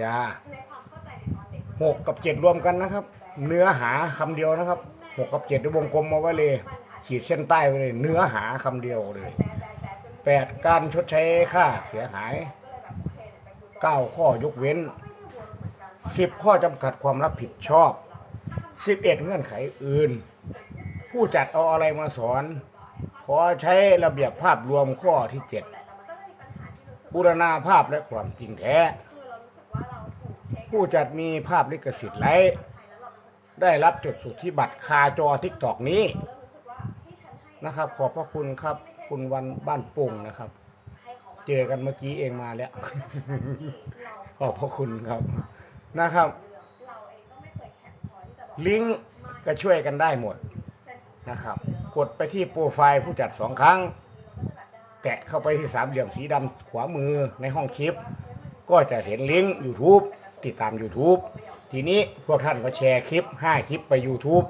ยาหกกับเจ็ดรวมกันนะครับ เนื้อหาคำเดียวนะครับหกกับเจ็ดในวงกลมเอาไว้เลย ขีดเส้นใต้ไปเลย เนื้อหาคำเดียวเลยแปดการชดใช้ค่าเสียหายเก้าข้อยกเว้นสิบข้อจำกัดความรับผิดชอบสิบเอ็ดเงื่อนไขอื่น ผู้จัดเอาอะไรมาสอน ขอใช้ระเบียบภาพรวมข้อที่เจ็ดบูรณาภาพและความจริงแท้ ผู้จัดมีภาพลิขสิทธิ์ไรได้รับจดสุทธิบัตรคาจอทิกตอกนี้นะครับ ขอบพระคุณครับ คุณวันบ้านปุ่งนะครับ เจอกันเมื่อกี้เองมาแล้ว ขอบพระคุณครับนะครับ ลิงก์ก็ช่วยกันได้หมดนะครับ กดไปที่โปรไฟล์ผู้จัดสองครั้ง แตะเข้าไปที่สามเหลี่ยมสีดำขวามือในห้องคลิป ก็จะเห็นลิงก์ YouTube ติดตาม YouTube ทีนี้พวกท่านก็แชร์คลิป 5 คลิปไป YouTube